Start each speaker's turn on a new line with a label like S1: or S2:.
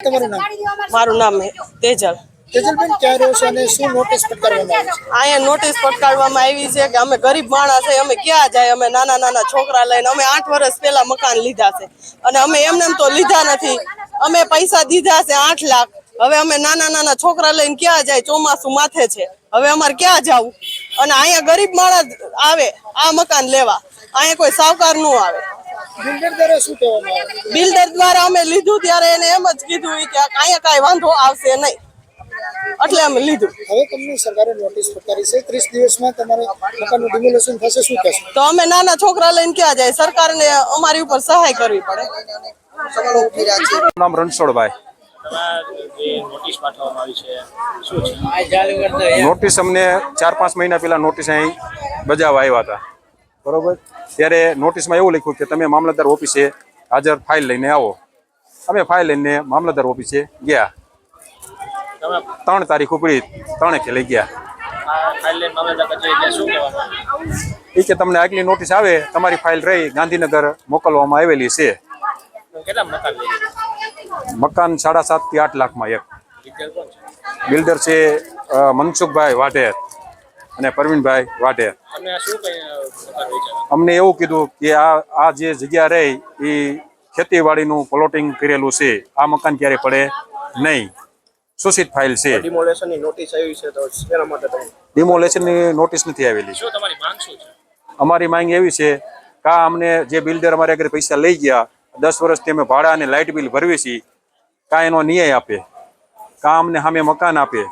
S1: તમારું નામ?
S2: મારું નામ તેજલ.
S1: તેજલબેન ક્યાં રહ્યો છો અને શું નોટિસ છે?
S2: અહીંયા નોટિસ ફટકારવામાં આવી છે કે અમે ગરીબ માણસ છે અમે ક્યાં જાય અમે નાના નાના છોકરા લઈને અમે આઠ વર્ષ પહેલા મકાન લીધા છે. અને અમે એમને તો લીધા નથી. અમે પૈસા દીધા છે આઠ લાખ. હવે અમે નાના નાના છોકરા લઈને ક્યાં જાય ચોમાસું માથે છે. હવે અમારે ક્યાં જવું? અને અહીંયા ગરીબ માણસ આવે આ મકાન લેવા. અહીંયા કોઈ સાવકારનું આવે.
S1: બિલ્ડર દ્વારા
S2: અમે લીધું ત્યારે એને એમ જ કીધું કે અહીંયા કાંઈ વાંધો આવશે નહીં. એટલે અમે લીધું.
S1: હવે તમને સરકારે નોટિસ ફટકારી છે ત્રીસ દિવસમાં તમારે મકાનનું ડિમોલેશન થશે શું કહેશો?
S2: તો અમે નાના છોકરા લઈને ક્યાં જાય? સરકારને અમારી ઉપર સહાય કરવી પડે.
S3: નામ રણછોડભાઈ.
S4: જે નોટિસ છે શું છે
S3: નોટિસ અમને ચાર પાંચ મહિના પહેલા નોટિસ અહીં બજાવવા આવ્યા હતા. બરોબર? ત્યારે નોટિસમાં એવું લખ્યું કે તમે મામલતદાર ઓફિસે હાજર ફાઇલ લઈને આવો. અમે ફાઇલ લઈને મામલતદાર ઓફિસે ગયા. ત્રણ તારીખ ઉપડી ત્રણે કે લઈ ગયા? એ કે તમને આગલી નોટિસ આવે તમારી ફાઇલ રહી ગાંધીનગર મોકલવામાં આવેલી છે.
S4: મકાન
S3: સાડા સાતથી આઠ લાખમાં એક. બિલ્ડર છે મનસુખભાઈ વાઢેર. અને પરવીનભાઈ વાઢેર અમને એવું કીધું કે આ આ જે જગ્યા રહી એ ખેતીવાડીનું પ્લોટિંગ કરેલું છે આ મકાન ક્યારે પડે નહીં. શોષિત ફાઇલ છે.
S4: ડિમોલેશનની નોટિસ આવી છે તો શેના માટે
S3: ડિમોલેશનની નોટિસ નથી આવેલી.
S4: શું તમારી માંગ શું છે?
S3: અમારી માંગ એવી છે કે અમને જે બિલ્ડર અમારે આગળ પૈસા લઈ ગયા દસ વર્ષથી અમે ભાડા અને લાઇટ બિલ ભરવી છીએ કાં એનો ન્યાય આપે કાં અમને સામે મકાન આપે.